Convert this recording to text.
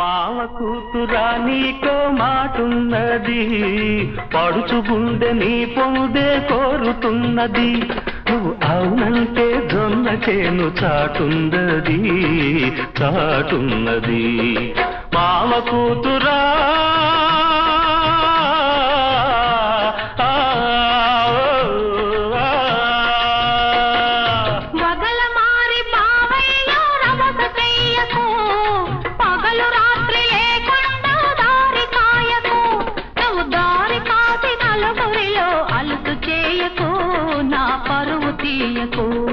మావ కూతురా నీకో మాటున్నది పడుచు గుండె నీ పొందే కోరుతున్నది. నువ్వు అవునంటే జొన్న చేను చాటున్నది చాటున్నది. మావ కూతురా తీయకో నా పరువు తీయకో.